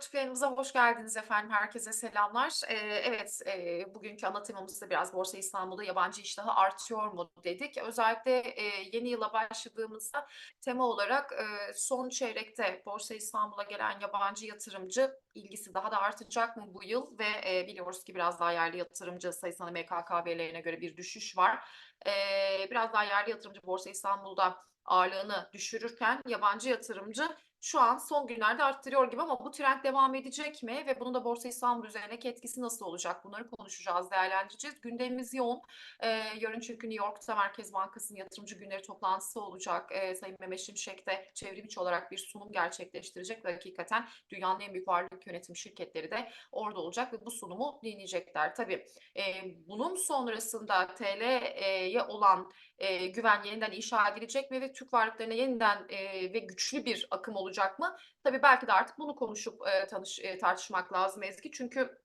YouTube yayınımıza hoş geldiniz efendim. Herkese selamlar. Eee, evet, eee, bugünkü ana temamız da biraz Borsa İstanbul'da yabancı iştahı artıyor mu dedik. Özellikle eee, yeni yıla başladığımızda tema olarak eee, son çeyrekte Borsa İstanbul'a gelen yabancı yatırımcı ilgisi daha da artacak mı bu yıl? Ve eee, biliyoruz ki biraz daha yerli yatırımcı sayısında MKK verilerine göre bir düşüş var. Eee, biraz daha yerli yatırımcı Borsa İstanbul'da ağırlığını düşürürken yabancı yatırımcı şu an son günlerde arttırıyor gibi ama bu trend devam edecek mi ve bunun da Borsa İstanbul üzerindeki etkisi nasıl olacak? Bunları konuşacağız, değerlendireceğiz. Gündemimiz yoğun. Ee, yarın çünkü New York'ta Merkez Bankası'nın yatırımcı günleri toplantısı olacak. Ee, Sayın Mehmet Şimşek de çevrimiçi olarak bir sunum gerçekleştirecek ve hakikaten dünyanın en büyük varlık yönetim şirketleri de orada olacak ve bu sunumu dinleyecekler. Tabii e, bunun sonrasında TL'ye olan e, güven yeniden inşa edilecek mi ve Türk varlıklarına yeniden e, ve güçlü bir akım olacak mı? Tabii belki de artık bunu konuşup e, tanış, e, tartışmak lazım Ezgi. Çünkü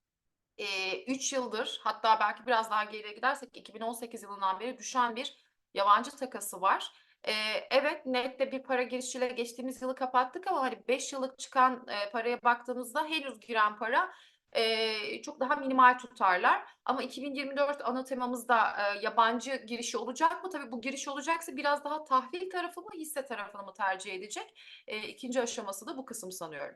3 yıldır hatta belki biraz daha geriye gidersek 2018 yılından beri düşen bir yabancı takası var. E, evet nette bir para girişiyle geçtiğimiz yılı kapattık ama hani 5 yıllık çıkan e, paraya baktığımızda henüz giren para e, çok daha minimal tutarlar. Ama 2024 ana temamızda e, yabancı girişi olacak mı? Tabii bu giriş olacaksa biraz daha tahvil tarafı mı hisse tarafını mı tercih edecek? E, ikinci aşaması da bu kısım sanıyorum.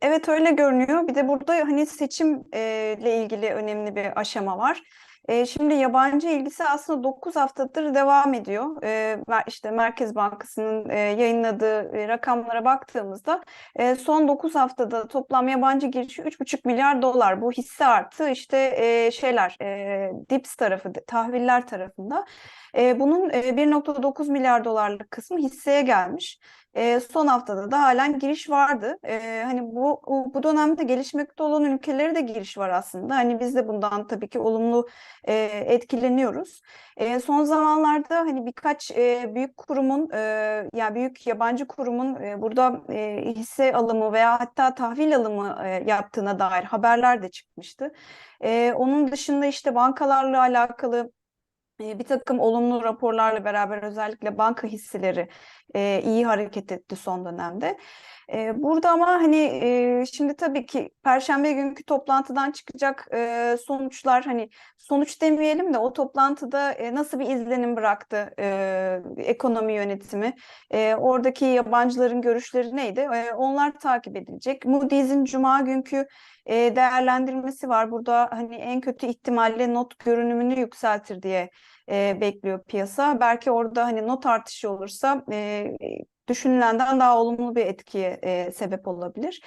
Evet öyle görünüyor. Bir de burada hani seçimle ilgili önemli bir aşama var. E, şimdi yabancı ilgisi aslında 9 haftadır devam ediyor. E, işte Merkez Bankası'nın e, yayınladığı e, rakamlara baktığımızda e, son 9 haftada toplam yabancı girişi 3,5 milyar dolar. Bu hisse artı işte şeyler DIPS tarafı, tahviller tarafında. E, bunun e, 1,9 milyar dolarlık kısmı hisseye gelmiş. E, son haftada da halen giriş vardı. E, hani bu bu dönemde gelişmekte olan ülkelere de giriş var aslında. Hani biz de bundan tabii ki olumlu e, etkileniyoruz. E, son zamanlarda hani birkaç e, büyük kurumun e, yani büyük yabancı kurumun e, burada e, hisse alımı veya hatta tahvil alımı e, yaptığına dair haberler de çıkmıştı. E, onun dışında işte bankalarla alakalı bir takım olumlu raporlarla beraber özellikle banka hisseleri e, iyi hareket etti son dönemde. E, burada ama hani e, şimdi tabii ki Perşembe günkü toplantıdan çıkacak e, sonuçlar hani sonuç demeyelim de o toplantıda e, nasıl bir izlenim bıraktı e, ekonomi yönetimi, e, oradaki yabancıların görüşleri neydi? E, onlar takip edilecek. Moody's'in Cuma günkü e, değerlendirmesi var. Burada hani en kötü ihtimalle not görünümünü yükseltir diye e, bekliyor piyasa. Belki orada hani not artışı olursa e, düşünülenden daha olumlu bir etkiye e, sebep olabilir.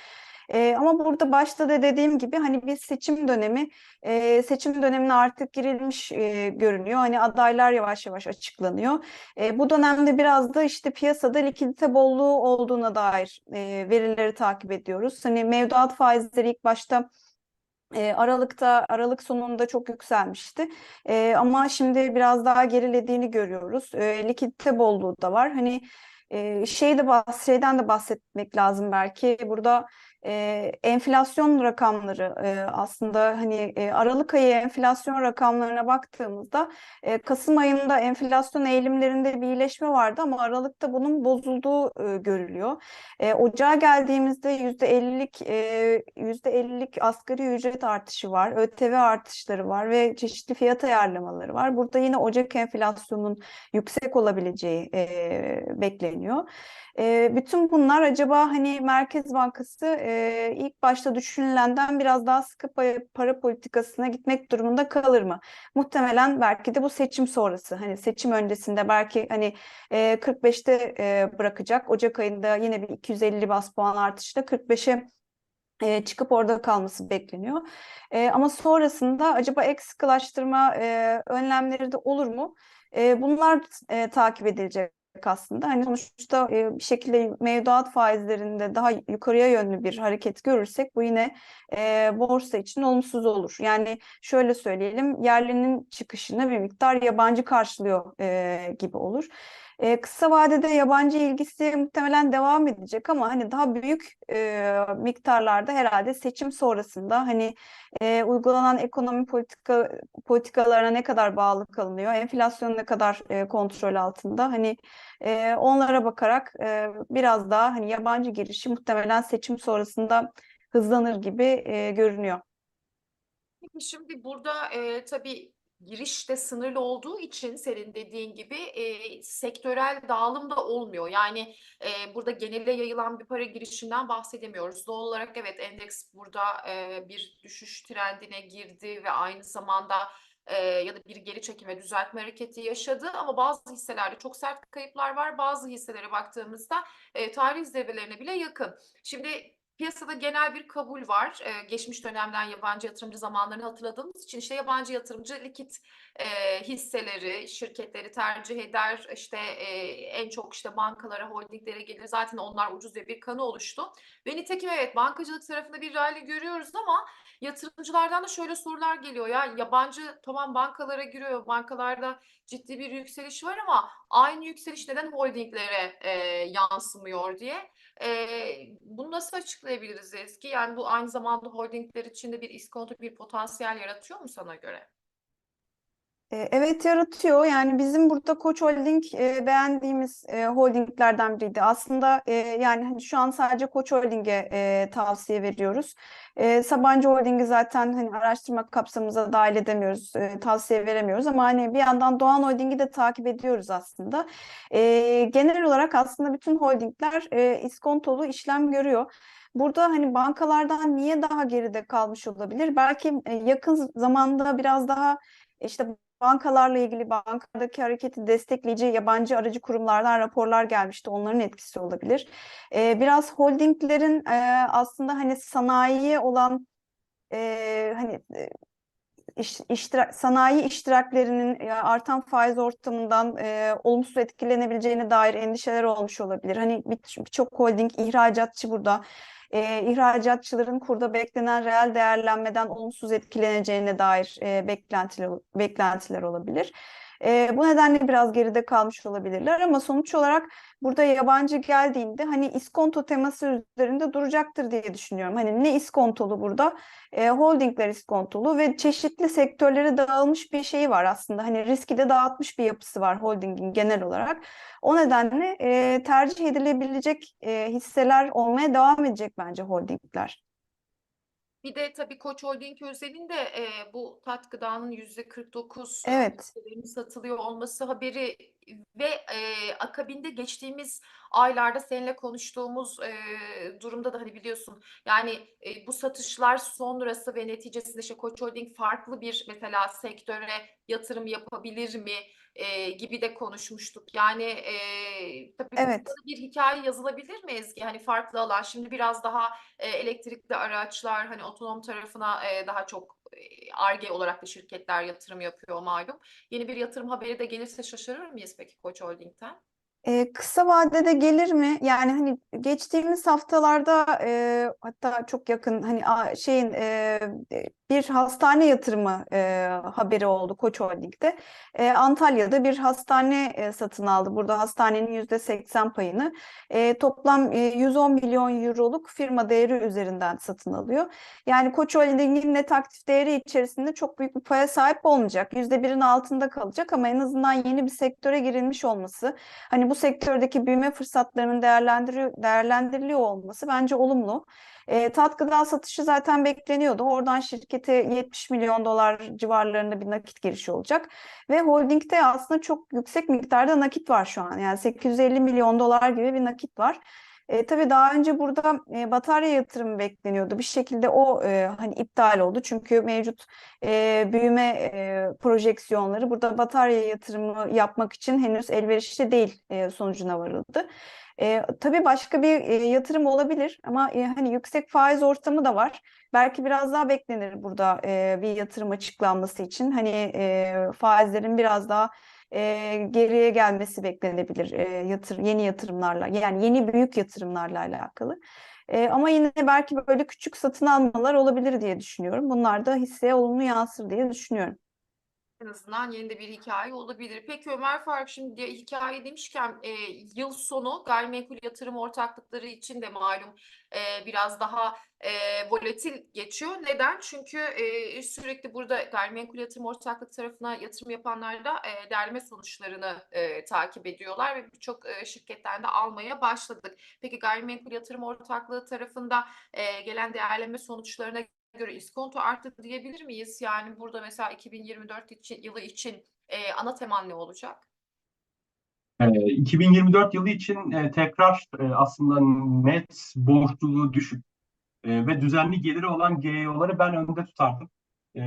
E, ama burada başta da dediğim gibi hani bir seçim dönemi, e, seçim dönemine artık girilmiş e, görünüyor. Hani adaylar yavaş yavaş açıklanıyor. E, bu dönemde biraz da işte piyasada likidite bolluğu olduğuna dair e, verileri takip ediyoruz. Hani mevduat faizleri ilk başta e, Aralık'ta, Aralık sonunda çok yükselmişti. E, ama şimdi biraz daha gerilediğini görüyoruz. E, likidite bolluğu da var. Hani e, şey bahs şeyden de bahsetmek lazım belki. Burada e, enflasyon rakamları e, aslında hani e, Aralık ayı enflasyon rakamlarına baktığımızda e, Kasım ayında enflasyon eğilimlerinde bir iyileşme vardı ama Aralık'ta bunun bozulduğu e, görülüyor. E, Ocağa geldiğimizde %50'lik e, %50'lik asgari ücret artışı var, ÖTV artışları var ve çeşitli fiyat ayarlamaları var. Burada yine Ocak enflasyonun yüksek olabileceği e, bekleniyor. E, bütün bunlar acaba hani Merkez Bankası e, ilk başta düşünülenden biraz daha sıkı para politikasına gitmek durumunda kalır mı? Muhtemelen belki de bu seçim sonrası hani seçim öncesinde belki hani e, 45'te e, bırakacak. Ocak ayında yine bir 250 bas puan artışla 45'e e, çıkıp orada kalması bekleniyor. E, ama sonrasında acaba ek sıkılaştırma e, önlemleri de olur mu? E, bunlar e, takip edilecek aslında. Hani sonuçta e, bir şekilde mevduat faizlerinde daha yukarıya yönlü bir hareket görürsek bu yine e, borsa için olumsuz olur. Yani şöyle söyleyelim yerlinin çıkışını bir miktar yabancı karşılıyor e, gibi olur. E, kısa vadede yabancı ilgisi muhtemelen devam edecek ama hani daha büyük e, miktarlarda herhalde seçim sonrasında hani e, uygulanan ekonomi politika politikalarına ne kadar bağlı kalınıyor, enflasyon ne kadar e, kontrol altında hani E, onlara bakarak e, biraz daha hani yabancı girişi muhtemelen seçim sonrasında hızlanır gibi e, görünüyor. Şimdi burada e, tabii giriş de sınırlı olduğu için senin dediğin gibi e, sektörel dağılım da olmuyor. Yani e, burada genele yayılan bir para girişinden bahsedemiyoruz. Doğal olarak evet endeks burada e, bir düşüş trendine girdi ve aynı zamanda e, ya da bir geri çekime düzeltme hareketi yaşadı. Ama bazı hisselerde çok sert kayıplar var. Bazı hisselere baktığımızda e, tarih zirvelerine bile yakın. Şimdi Piyasada genel bir kabul var. Ee, geçmiş dönemden yabancı yatırımcı zamanlarını hatırladığımız için işte yabancı yatırımcı likit e, hisseleri, şirketleri tercih eder. İşte e, en çok işte bankalara, holdinglere gelir. Zaten onlar ucuz ve bir kanı oluştu. Ve nitekim evet bankacılık tarafında bir rally görüyoruz ama yatırımcılardan da şöyle sorular geliyor. Ya yabancı tamam bankalara giriyor. Bankalarda ciddi bir yükseliş var ama aynı yükseliş neden holdinglere e, yansımıyor diye. Eee, bunu nasıl açıklayabiliriz Ezgi? Yani bu aynı zamanda holdingler için de bir iskonto, bir potansiyel yaratıyor mu sana göre? E, Evet yaratıyor. Yani bizim burada Koç Holding e, beğendiğimiz e, holdinglerden biriydi. Aslında e, yani hani şu an sadece Koç Holding'e e, tavsiye veriyoruz. E, Sabancı Holding'i zaten hani araştırma kapsamımıza dahil edemiyoruz, e, tavsiye veremiyoruz ama hani bir yandan Doğan Holding'i de takip ediyoruz aslında. E, genel olarak aslında bütün holdingler e, iskontolu işlem görüyor. Burada hani bankalardan niye daha geride kalmış olabilir? Belki e, yakın zamanda biraz daha işte bankalarla ilgili bankadaki hareketi destekleyici yabancı aracı kurumlardan raporlar gelmişti. Onların etkisi olabilir. Ee, biraz holdinglerin e, aslında hani sanayiye olan e, hani e, iş, iştirak, sanayi iştiraklerinin e, artan faiz ortamından e, olumsuz etkilenebileceğine dair endişeler olmuş olabilir. Hani bir- birçok holding ihracatçı burada. E, ihracatçıların kurda beklenen reel değerlenmeden olumsuz etkileneceğine dair e, beklentiler, beklentiler olabilir. E, bu nedenle biraz geride kalmış olabilirler ama sonuç olarak burada yabancı geldiğinde hani iskonto teması üzerinde duracaktır diye düşünüyorum. Hani ne iskontolu burada? E, holdingler iskontolu ve çeşitli sektörlere dağılmış bir şeyi var aslında. Hani riski de dağıtmış bir yapısı var holdingin genel olarak. O nedenle e, tercih edilebilecek e, hisseler olmaya devam edecek bence holdingler. Bir de tabii Koç Holding özelinde e, bu tat gıdanın yüzde 49 e, Evet. hisselerinin satılıyor olması haberi ve e, akabinde geçtiğimiz aylarda seninle konuştuğumuz e, durumda da hani biliyorsun yani e, bu satışlar sonrası ve neticesinde işte Koç Holding farklı bir mesela sektöre yatırım yapabilir mi e, gibi de konuşmuştuk. Yani e, tabii Evet. bir hikaye yazılabilir mi Ezgi? Hani farklı alan şimdi biraz daha e, elektrikli araçlar hani otonom tarafına e, daha çok Ar-Ge olarak da şirketler yatırım yapıyor malum. Yeni bir yatırım haberi de gelirse şaşırır mıyız peki Koç Holding'den? E, kısa vadede gelir mi? Yani hani geçtiğimiz haftalarda e, hatta çok yakın hani a- şeyin e, bir hastane yatırımı e, haberi oldu Koç Holding'de. E, Antalya'da bir hastane e, satın aldı. Burada hastanenin yüzde seksen payını e, toplam e, 110 milyon euroluk firma değeri üzerinden satın alıyor. Yani Koç Holding'in net aktif değeri içerisinde çok büyük bir paya sahip olmayacak. Yüzde birin altında kalacak ama en azından yeni bir sektöre girilmiş olması hani bu sektördeki büyüme fırsatlarının değerlendiriliyor olması bence olumlu. E, tat gıda satışı zaten bekleniyordu. Oradan şirkete 70 milyon dolar civarlarında bir nakit girişi olacak. Ve holdingde aslında çok yüksek miktarda nakit var şu an. Yani 850 milyon dolar gibi bir nakit var. E, tabii daha önce burada e, batarya yatırımı bekleniyordu. Bir şekilde o e, hani iptal oldu. Çünkü mevcut e, büyüme e, projeksiyonları burada batarya yatırımı yapmak için henüz elverişli değil e, sonucuna varıldı. E, tabii başka bir e, yatırım olabilir ama e, hani yüksek faiz ortamı da var. Belki biraz daha beklenir burada e, bir yatırım açıklanması için. Hani e, faizlerin biraz daha e, geriye gelmesi beklenebilir e, yatır, yeni yatırımlarla yani yeni büyük yatırımlarla alakalı. E, ama yine belki böyle küçük satın almalar olabilir diye düşünüyorum. Bunlar da hisseye olumlu yansır diye düşünüyorum. En azından yeni de bir hikaye olabilir. Peki Ömer Faruk şimdi hikaye demişken e, yıl sonu gayrimenkul yatırım ortaklıkları için de malum e, biraz daha e, volatil geçiyor. Neden? Çünkü e, sürekli burada gayrimenkul yatırım ortaklık tarafına yatırım yapanlar da e, derleme sonuçlarını e, takip ediyorlar ve birçok e, şirketten de almaya başladık. Peki gayrimenkul yatırım ortaklığı tarafında e, gelen değerleme sonuçlarına göre iskonto arttı diyebilir miyiz? Yani burada mesela 2024 için, yılı için e, ana teman ne olacak? Ee, 2024 yılı için tekrar aslında net borçluluğu düşük e, ve düzenli geliri olan GEO'ları ben önde tutardım. E,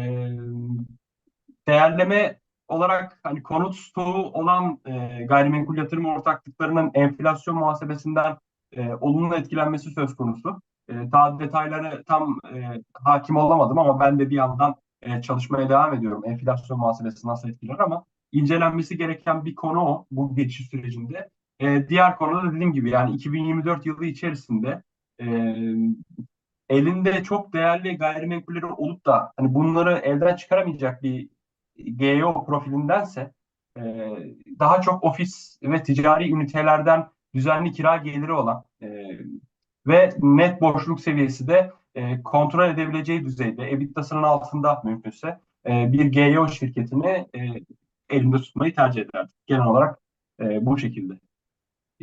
değerleme olarak hani konut stoğu olan e, gayrimenkul yatırım ortaklıklarının enflasyon muhasebesinden e, olumlu etkilenmesi söz konusu. E, daha detayları tam e, hakim olamadım ama ben de bir yandan e, çalışmaya devam ediyorum. Enflasyon muhasebesi nasıl etkiler ama incelenmesi gereken bir konu o bu geçiş sürecinde. E, diğer konu da dediğim gibi yani 2024 yılı içerisinde e, elinde çok değerli gayrimenkulleri olup da hani bunları elden çıkaramayacak bir GEO profilindense e, daha çok ofis ve ticari ünitelerden düzenli kira geliri olan e, ve net borçluk seviyesi de e, kontrol edebileceği düzeyde EBITDA'sının altında mümkünse e, bir GEO şirketini e, elimde tutmayı tercih ederdim. Genel olarak e, bu şekilde.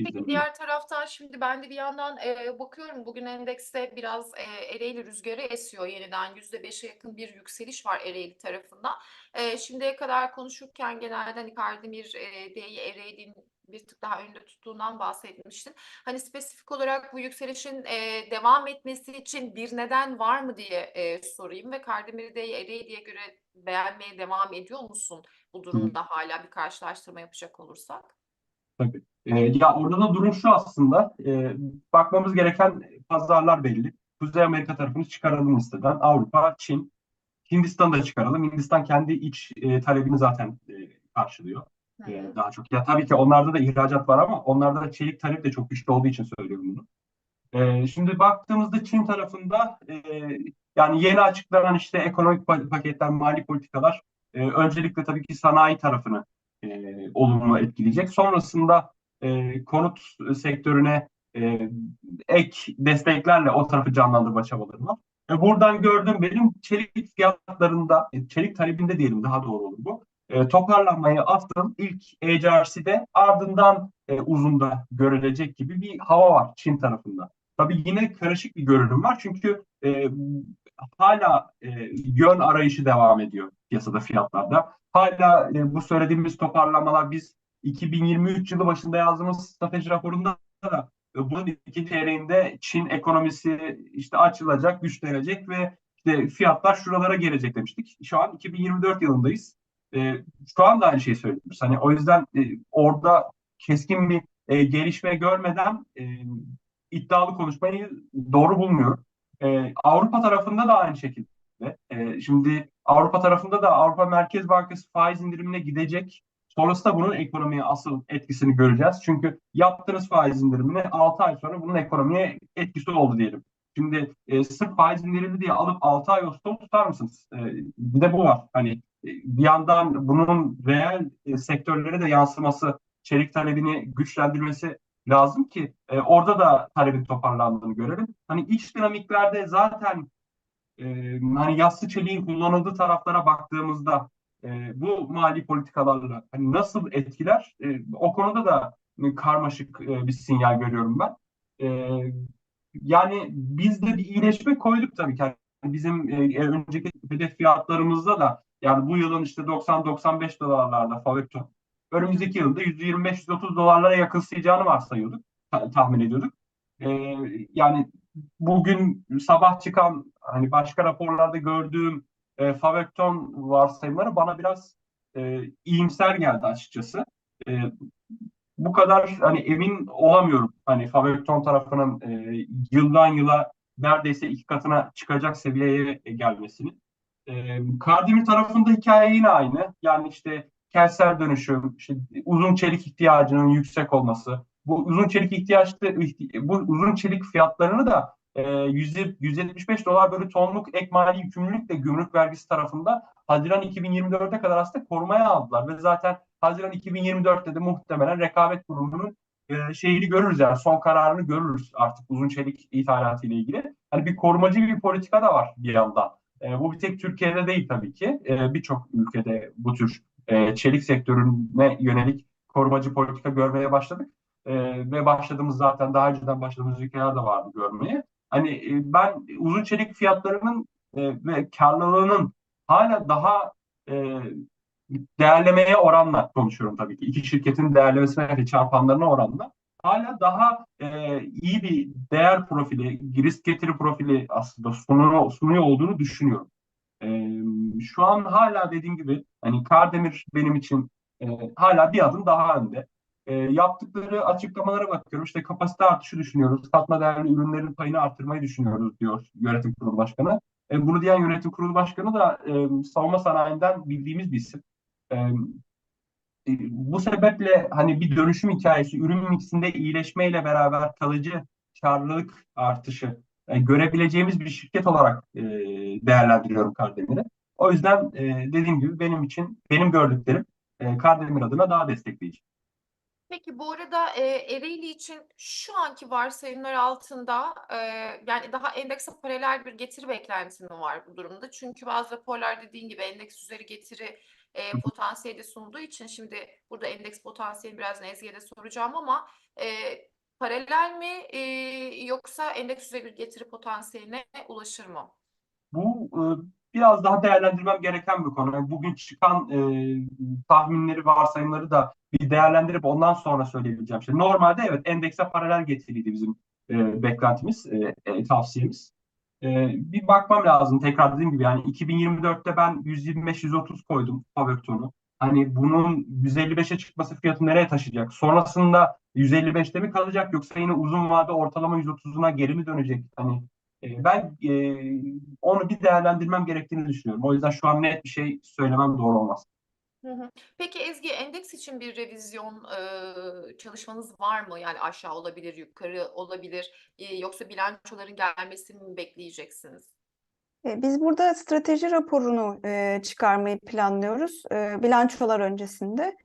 Peki diğer taraftan şimdi ben de bir yandan e, bakıyorum bugün endekste biraz e, Ereğli rüzgarı esiyor yeniden %5'e yakın bir yükseliş var Ereğli tarafında. E, şimdiye kadar konuşurken genelde hani Kardemir e, D'yi Ereğli'nin bir tık daha önde tuttuğundan bahsetmiştin. Hani spesifik olarak bu yükselişin e, devam etmesi için bir neden var mı diye e, sorayım ve Kardemir D'yi Ereğli'ye göre beğenmeye devam ediyor musun bu durumda hala bir karşılaştırma yapacak olursak? Tabii. Ee, ya orada da durum şu aslında. e, bakmamız gereken pazarlar belli. Kuzey Amerika tarafını çıkaralım listeden. Avrupa, Çin, Hindistan'ı da çıkaralım. Hindistan kendi iç e, talebini zaten e, karşılıyor. E, daha çok. Ya tabii ki onlarda da ihracat var ama onlarda da çelik talep de çok güçlü olduğu için söylüyorum bunu. E, şimdi baktığımızda Çin tarafında e, yani yeni açıklanan işte ekonomik pa- paketler, mali politikalar e, öncelikle tabii ki sanayi tarafını e, olumlu etkileyecek. Sonrasında e, konut sektörüne e, ek desteklerle o tarafı canlandırma çabaları var. E, buradan gördüğüm benim çelik fiyatlarında, e, çelik talebinde diyelim daha doğru olur bu. E, toparlanmayı aslında ilk HRC'de ardından e, uzunda görülecek gibi bir hava var Çin tarafında. Tabii yine karışık bir görünüm var çünkü e, hala e, yön arayışı devam ediyor piyasada fiyatlarda. Hala e, bu söylediğimiz toparlamalar biz 2023 yılı başında yazdığımız strateji raporunda da e, bunun ikinci çeyreğinde Çin ekonomisi işte açılacak, güçlenecek ve işte fiyatlar şuralara gelecek demiştik. Şu an 2024 yılındayız. E, şu an da aynı şeyi söylüyoruz. Hani o yüzden e, orada keskin bir e, gelişme görmeden e, iddialı konuşmayı doğru bulmuyorum. E, Avrupa tarafında da aynı şekilde. E, şimdi Avrupa tarafında da Avrupa Merkez Bankası faiz indirimine gidecek. Sonrasında bunun ekonomiye asıl etkisini göreceğiz. Çünkü yaptığınız faiz indirimine 6 ay sonra bunun ekonomiye etkisi oldu diyelim. Şimdi e, sırf faiz indirildi diye alıp 6 ay o stok tutar mısınız? E, bir de bu var. Hani e, bir yandan bunun reel e, sektörlere de yansıması, çelik talebini güçlendirmesi lazım ki e, orada da talebin toparlandığını görelim. Hani iç dinamiklerde zaten e, hani yassı çeliğin kullanıldığı taraflara baktığımızda e, bu mali politikalarla hani nasıl etkiler e, o konuda da e, karmaşık e, bir sinyal görüyorum ben. E, yani biz de bir iyileşme koyduk tabii ki. Yani bizim e, önceki hedef fiyatlarımızda da yani bu yılın işte 90-95 dolarlarda Favecto önümüzdeki yılda %25-130 dolarlara yakınsayacağını varsayıyorduk, ta- tahmin ediyorduk. E, yani bugün sabah çıkan hani başka raporlarda gördüğüm e, Favecton varsayımları bana biraz e, iyimser geldi açıkçası. E, bu kadar hani emin olamıyorum hani Favecton tarafının e, yıldan yıla neredeyse iki katına çıkacak seviyeye gelmesini. E, Kardemir tarafında hikaye yine aynı. Yani işte kentsel dönüşüm, işte uzun çelik ihtiyacının yüksek olması, bu uzun çelik ihtiyaçlı bu uzun çelik fiyatlarını da e, 100 175 dolar bölü tonluk ek mali yükümlülük de gümrük vergisi tarafında Haziran 2024'e kadar aslında korumaya aldılar ve zaten Haziran 2024'te de muhtemelen rekabet kurumunun e, şeyini görürüz yani son kararını görürüz artık uzun çelik ithalatı ile ilgili. Hani bir korumacı bir politika da var bir yandan. E, bu bir tek Türkiye'de değil tabii ki. E, Birçok ülkede bu tür e, çelik sektörüne yönelik korumacı politika görmeye başladık. E, ve başladığımız zaten daha önceden başladığımız ülkeler de vardı görmeye. Hani e, ben uzun çelik fiyatlarının e, ve karlılığının hala daha e, değerlemeye oranla konuşuyorum tabii ki. İki şirketin değerlemesine ve çarpanlarına oranla hala daha e, iyi bir değer profili, risk getiri profili aslında sunuyor, sunuyor olduğunu düşünüyorum. E, şu an hala dediğim gibi hani Kardemir benim için e, hala bir adım daha önde. E, yaptıkları açıklamalara bakıyorum. İşte kapasite artışı düşünüyoruz. Katma değerli ürünlerin payını arttırmayı düşünüyoruz diyor yönetim kurulu başkanı. E, bunu diyen yönetim kurulu başkanı da e, savunma sanayinden bildiğimiz bir isim. E, e, bu sebeple hani bir dönüşüm hikayesi, ürün miksinde iyileşmeyle beraber kalıcı karlılık artışı e, görebileceğimiz bir şirket olarak e, değerlendiriyorum Kardemir'i. O yüzden e, dediğim gibi benim için benim gördüklerim e, Kardemir adına daha destekleyici. Peki bu arada e, Ereğli için şu anki varsayımlar altında e, yani daha endekse paralel bir getiri beklenti mi var bu durumda? Çünkü bazı raporlar dediğin gibi endeks üzeri getiri e, potansiyeli sunduğu için şimdi burada endeks potansiyeli biraz Nezgi'ye de soracağım ama e, paralel mi e, yoksa endeks üzeri bir getiri potansiyeline ulaşır mı? Bu e, biraz daha değerlendirmem gereken bir konu. Yani Bugün çıkan e, tahminleri, varsayımları da bir değerlendirip ondan sonra söyleyebileceğim şey. Normalde evet endekse paralel getiriydi bizim e, beklentimiz, e, e, tavsiyemiz. E, bir bakmam lazım tekrar dediğim gibi yani 2024'te ben 125-130 koydum Fabökton'u. Hani bunun 155'e çıkması fiyatı nereye taşıyacak? Sonrasında 155'te mi kalacak yoksa yine uzun vade ortalama 130'una geri mi dönecek? Hani ben e, onu bir değerlendirmem gerektiğini düşünüyorum. O yüzden şu an net bir şey söylemem doğru olmaz. Hı hı. Peki Ezgi endeks için bir revizyon e, çalışmanız var mı? Yani aşağı olabilir, yukarı olabilir, e, yoksa bilançoların gelmesini mi bekleyeceksiniz? E, Biz burada strateji raporunu e, çıkarmayı planlıyoruz e, bilançolar öncesinde.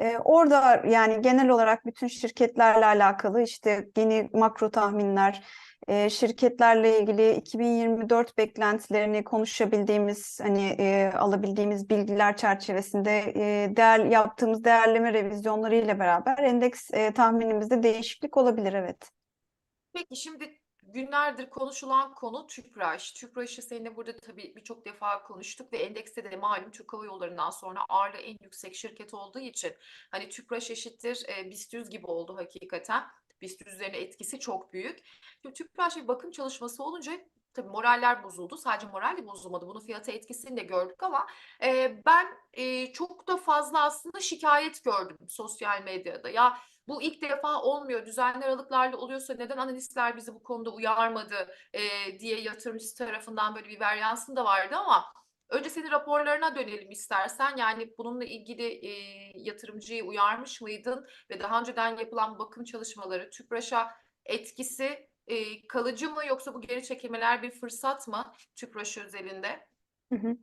E, orada yani genel olarak bütün şirketlerle alakalı işte yeni makro tahminler, e, şirketlerle ilgili 2024 beklentilerini konuşabildiğimiz hani e, alabildiğimiz bilgiler çerçevesinde e, değer yaptığımız değerleme revizyonları ile beraber endeks e, tahminimizde değişiklik olabilir evet. Peki şimdi günlerdir konuşulan konu TÜPRAŞ. TÜPRAŞ'ı seninle burada tabii birçok defa konuştuk ve endekste de malum Türk Hava Yolları'ndan sonra ağırlığı en yüksek şirket olduğu için hani TÜPRAŞ eşittir e, BIST 100 gibi oldu hakikaten. BIST 100 üzerine etkisi çok büyük. Şimdi TÜPRAŞ bir bakım çalışması olunca tabii moraller bozuldu. Sadece moral de bozulmadı. Bunun fiyata etkisini de gördük ama e, ben e, çok da fazla aslında şikayet gördüm sosyal medyada. Ya bu ilk defa olmuyor. Düzenli aralıklarla oluyorsa neden analistler bizi bu konuda uyarmadı e, diye yatırımcı tarafından böyle bir varyansın da vardı ama önce senin raporlarına dönelim istersen. Yani bununla ilgili e, yatırımcıyı uyarmış mıydın ve daha önceden yapılan bakım çalışmaları TÜPRAŞ'a etkisi e, kalıcı mı yoksa bu geri çekilmeler bir fırsat mı TÜPRAŞ özelinde? Hı hı.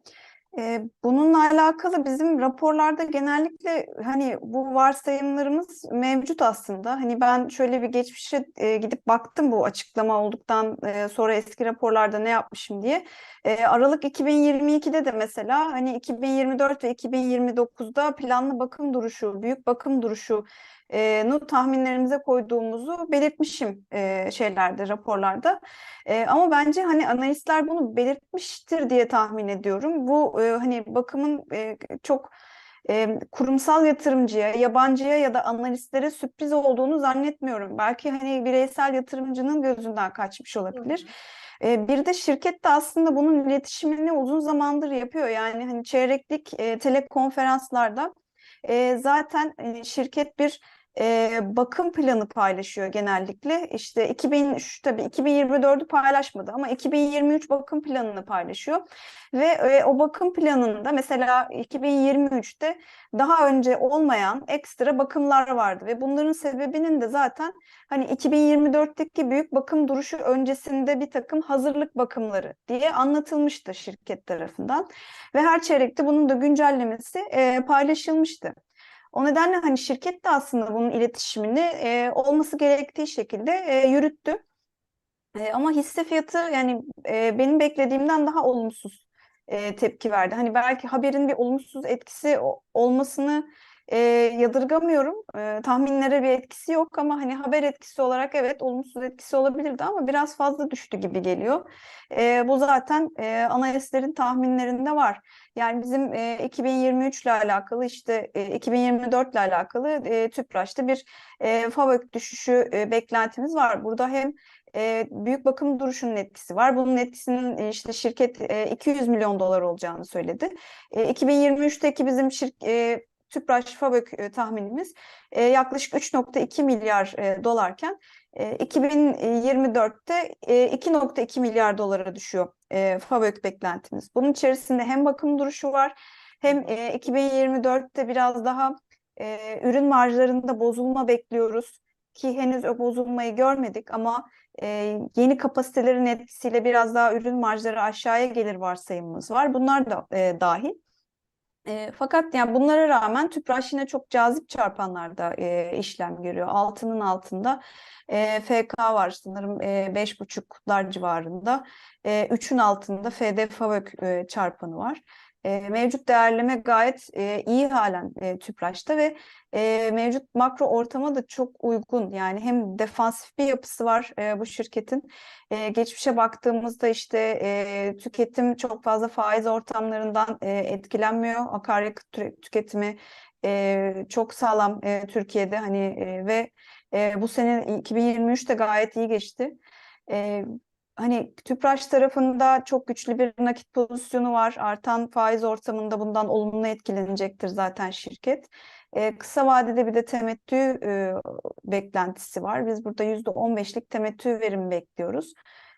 Bununla alakalı bizim raporlarda genellikle hani bu varsayımlarımız mevcut aslında. Hani ben şöyle bir geçmişe gidip baktım bu açıklama olduktan sonra eski raporlarda ne yapmışım diye. Aralık 2022'de de mesela hani 2024 ve 2029'da planlı bakım duruşu, büyük bakım duruşu nu tahminlerimize koyduğumuzu belirtmişim e, şeylerde, raporlarda. E, ama bence hani analistler bunu belirtmiştir diye tahmin ediyorum. Bu e, hani bakımın e, çok e, kurumsal yatırımcıya, yabancıya ya da analistlere sürpriz olduğunu zannetmiyorum. Belki hani bireysel yatırımcının gözünden kaçmış olabilir. E, bir de şirket de aslında bunun iletişimini uzun zamandır yapıyor. Yani hani çeyreklik e, telekonferanslarda e, zaten e, şirket bir e, bakım planı paylaşıyor genellikle. İşte 2003 tabii 2024'ü paylaşmadı ama 2023 bakım planını paylaşıyor. Ve e, o bakım planında mesela 2023'te daha önce olmayan ekstra bakımlar vardı ve bunların sebebinin de zaten hani 2024'teki büyük bakım duruşu öncesinde bir takım hazırlık bakımları diye anlatılmıştı şirket tarafından ve her çeyrekte bunun da güncellemesi e, paylaşılmıştı. O nedenle hani şirket de aslında bunun iletişimini e, olması gerektiği şekilde e, yürüttü. E, ama hisse fiyatı yani e, benim beklediğimden daha olumsuz e, tepki verdi. Hani belki haberin bir olumsuz etkisi olmasını e, yadırgamıyorum. E, tahminlere bir etkisi yok ama hani haber etkisi olarak evet olumsuz etkisi olabilirdi ama biraz fazla düştü gibi geliyor. E, bu zaten e, analistlerin tahminlerinde var. Yani bizim e, 2023 ile alakalı işte e, 2024 ile alakalı e, TÜPRAŞ'ta bir e, FAVÖK düşüşü e, beklentimiz var. Burada hem e, büyük bakım duruşunun etkisi var. Bunun etkisinin e, işte şirket e, 200 milyon dolar olacağını söyledi. E, 2023'teki bizim şirk, TÜPRAŞ FAVÖK e, tahminimiz e, yaklaşık 3.2 milyar e, dolarken e, 2024'te e, 2.2 milyar dolara düşüyor e, FAVÖK beklentimiz. Bunun içerisinde hem bakım duruşu var hem e, 2024'te biraz daha e, ürün marjlarında bozulma bekliyoruz ki henüz o bozulmayı görmedik ama e, yeni kapasitelerin etkisiyle biraz daha ürün marjları aşağıya gelir varsayımımız var. Bunlar da e, dahil. E, fakat yani bunlara rağmen Tüpraş yine çok cazip çarpanlarda e, işlem görüyor. Altının altında e, FK var sanırım e, 5.5'lar civarında. E, 3'ün altında FD FAVÖK e, çarpanı var. E, mevcut değerleme gayet e, iyi halen e, Tüpraş'ta ve e, mevcut makro ortama da çok uygun. Yani hem defansif bir yapısı var e, bu şirketin. E, geçmişe baktığımızda işte e, tüketim çok fazla faiz ortamlarından e, etkilenmiyor. Akaryakıt tü- tüketimi e, çok sağlam e, Türkiye'de hani e, ve e, bu sene 2023'te gayet iyi geçti. E, Hani Tüpraş tarafında çok güçlü bir nakit pozisyonu var. Artan faiz ortamında bundan olumlu etkilenecektir zaten şirket. E, kısa vadede bir de temettü e, beklentisi var. Biz burada %15'lik temettü verimi bekliyoruz.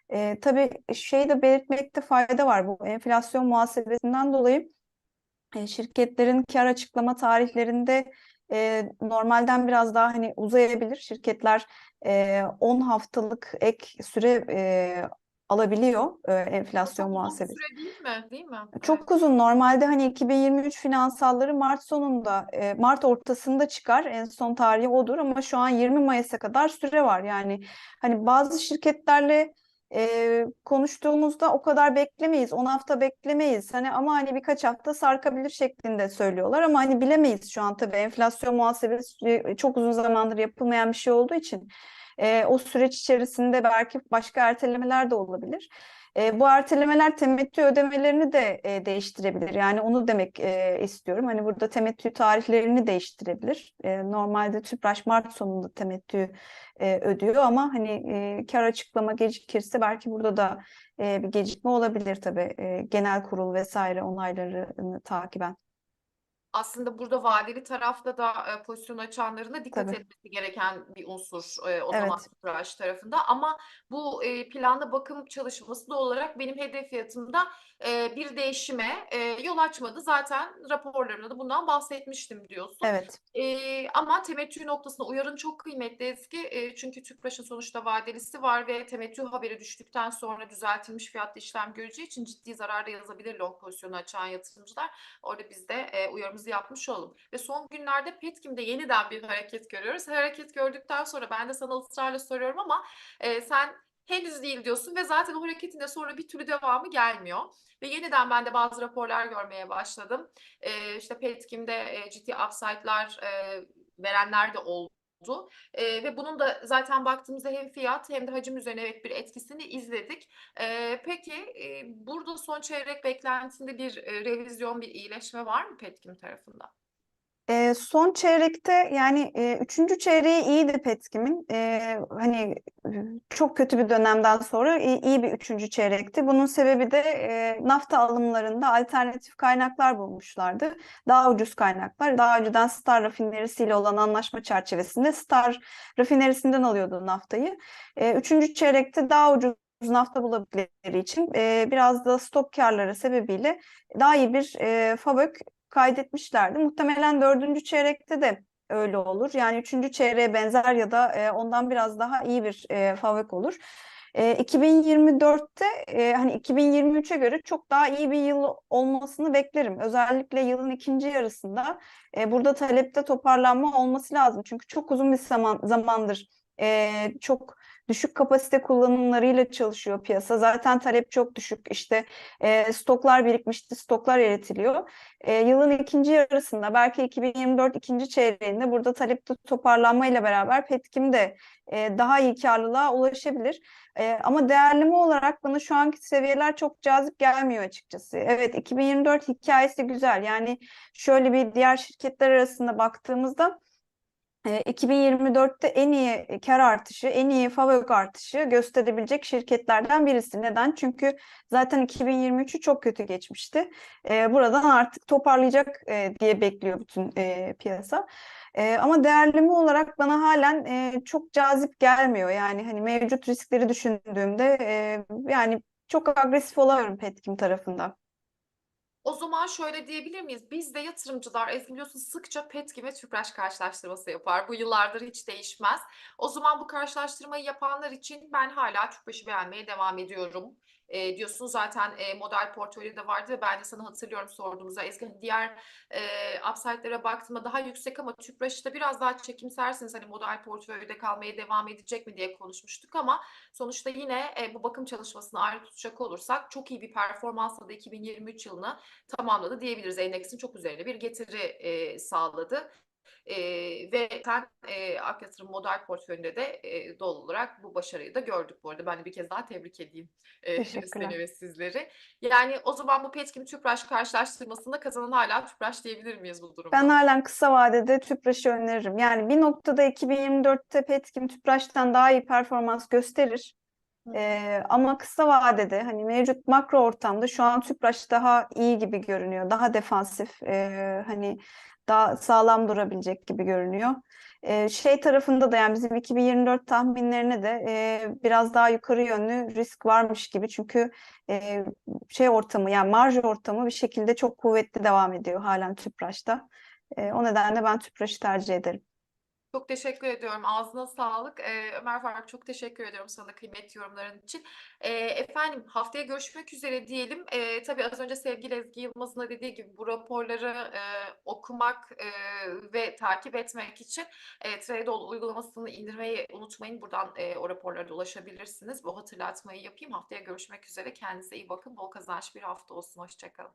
E, tabii şeyi de belirtmekte fayda var. Bu enflasyon muhasebesinden dolayı e, şirketlerin kar açıklama tarihlerinde e, normalden biraz daha hani uzayabilir. Şirketler e, 10 haftalık ek süre e, alabiliyor e, enflasyon Çok uzun muhasebesi. süre değil mi? Değil mi? Evet. Çok uzun. Normalde hani 2023 finansalları Mart sonunda, e, Mart ortasında çıkar. En son tarihi odur ama şu an 20 Mayıs'a kadar süre var. Yani hani bazı şirketlerle e, konuştuğumuzda o kadar beklemeyiz, 10 hafta beklemeyiz. Hani ama hani birkaç hafta sarkabilir şeklinde söylüyorlar ama hani bilemeyiz şu an tabii enflasyon muhasebesi e, çok uzun zamandır yapılmayan bir şey olduğu için e, o süreç içerisinde belki başka ertelemeler de olabilir. E, bu ertelemeler temettü ödemelerini de e, değiştirebilir. Yani onu demek e, istiyorum. Hani burada temettü tarihlerini değiştirebilir. E, normalde Tüpraş Mart sonunda temettü e, ödüyor ama hani e, kar açıklama gecikirse belki burada da e, bir gecikme olabilir tabii. E, genel kurul vesaire onaylarını takiben. Aslında burada vadeli tarafta da e, pozisyon açanların da dikkat Tabii. etmesi gereken bir unsur e, o zaman Evet. Tüpraş tarafında. Ama bu e, planlı bakım çalışması da olarak benim hedef fiyatımda e, bir değişime e, yol açmadı. Zaten raporlarımda da bundan bahsetmiştim diyorsun. Evet. Eee, ama temettü noktasında uyarın çok kıymetli Ezgi. Eee, çünkü Tüpraş'ın sonuçta vadelisi var ve temettü haberi düştükten sonra düzeltilmiş fiyatlı işlem göreceği için ciddi zararda yazabilir long pozisyonu açan yatırımcılar. Orada biz de eee, uyarımızı yapmış olalım. Ve son günlerde Petkim'de yeniden bir hareket görüyoruz. Hareket gördükten sonra ben de sana ısrarla soruyorum ama eee, sen henüz değil diyorsun ve zaten o hareketin de sonra bir türlü devamı gelmiyor. Ve yeniden ben de bazı raporlar görmeye başladım. Eee, işte Petkim'de eee, ciddi upside'lar eee, verenler de oldu. Eee, ve bunun da zaten baktığımızda hem fiyat hem de hacim üzerine evet bir etkisini izledik. Eee, peki eee, burada son çeyrek beklentisinde bir eee, revizyon, bir iyileşme var mı Petkim tarafında? E, son çeyrekte yani e, üçüncü çeyreği iyiydi Petkim'in. E, hani e, çok kötü bir dönemden sonra iyi, iyi bir üçüncü çeyrekti. Bunun sebebi de e, nafta alımlarında alternatif kaynaklar bulmuşlardı. Daha ucuz kaynaklar. Daha önceden Star rafinerisiyle olan anlaşma çerçevesinde Star rafinerisinden alıyordu naftayı. E, üçüncü çeyrekte daha ucuz nafta bulabildikleri için e, biraz da stok karları sebebiyle daha iyi bir e, FAVÖK kaydetmişlerdi. Muhtemelen dördüncü çeyrekte de öyle olur. Yani üçüncü çeyreğe benzer ya da e, ondan biraz daha iyi bir e, FAVÖK olur. E, 2024'te e, hani 2023'e göre çok daha iyi bir yıl olmasını beklerim. Özellikle yılın ikinci yarısında e, burada talepte toparlanma olması lazım. Çünkü çok uzun bir zaman zamandır e, çok düşük kapasite kullanımlarıyla çalışıyor piyasa. Zaten talep çok düşük. İşte e, stoklar birikmişti, stoklar eritiliyor. E, yılın ikinci yarısında belki 2024 ikinci çeyreğinde burada talepte toparlanmayla beraber Petkim de e, daha iyi karlılığa ulaşabilir. E, ama değerleme olarak bana şu anki seviyeler çok cazip gelmiyor açıkçası. Evet 2024 hikayesi güzel. Yani şöyle bir diğer şirketler arasında baktığımızda 2024'te en iyi kar artışı, en iyi FAVÖK artışı gösterebilecek şirketlerden birisi. Neden? Çünkü zaten 2023'ü çok kötü geçmişti. E, buradan artık toparlayacak e, diye bekliyor bütün e, piyasa. E, ama değerleme olarak bana halen e, çok cazip gelmiyor. Yani hani mevcut riskleri düşündüğümde yani çok agresif olamıyorum Petkim tarafından. O zaman şöyle diyebilir miyiz? Biz de yatırımcılar, Ezgi biliyorsun sıkça Petkim ve Tüpraş karşılaştırması yapar. Bu yıllardır hiç değişmez. O zaman bu karşılaştırmayı yapanlar için ben hala Tüpraş'ı beğenmeye devam ediyorum. E, diyorsun zaten e, model portföyü de vardı ve ben de sana hatırlıyorum sorduğumuzda Ezgi hani diğer e, upside'lere baktığımda daha yüksek ama Tüpraş'ta biraz daha çekimsersiniz hani model portföyde kalmaya devam edecek mi diye konuşmuştuk ama sonuçta yine e, bu bakım çalışmasını ayrı tutacak olursak çok iyi bir performansla da 2023 yılını tamamladı diyebiliriz. Endeksin çok üzerine bir getiri e, sağladı. E, ve sen e, Ak Yatırım model portföyünde de e, doğal olarak bu başarıyı da gördük bu arada. Ben de bir kez daha tebrik edeyim e, seni ve sizleri. Yani o zaman bu Petkim Tüpraş karşılaştırmasında kazanan hala Tüpraş diyebilir miyiz bu durumda? Ben halen kısa vadede Tüpraş'ı öneririm. Yani bir noktada 2024'te Petkim Tüpraş'tan daha iyi performans gösterir. Ee, ama kısa vadede hani mevcut makro ortamda şu an Tüpraş daha iyi gibi görünüyor. Daha defansif, ee, hani daha sağlam durabilecek gibi görünüyor. Ee, şey tarafında da yani bizim 2024 tahminlerine de ee, biraz daha yukarı yönlü risk varmış gibi. Çünkü ee, şey ortamı yani marj ortamı bir şekilde çok kuvvetli devam ediyor halen Tüpraş'ta. Ee, o nedenle ben Tüpraş'ı tercih ederim. Çok teşekkür ediyorum. Ağzına sağlık. Ee, Ömer Faruk çok teşekkür ediyorum sana kıymetli yorumların için. Ee, efendim haftaya görüşmek üzere diyelim. Ee, tabii az önce sevgili Ezgi Yılmaz'ın dediği gibi bu raporları e, okumak e, ve takip etmek için e, Tradeol uygulamasını indirmeyi unutmayın. Buradan e, o raporlara ulaşabilirsiniz. Bu hatırlatmayı yapayım. Haftaya görüşmek üzere. Kendinize iyi bakın. Bol kazançlı bir hafta olsun. Hoşçakalın.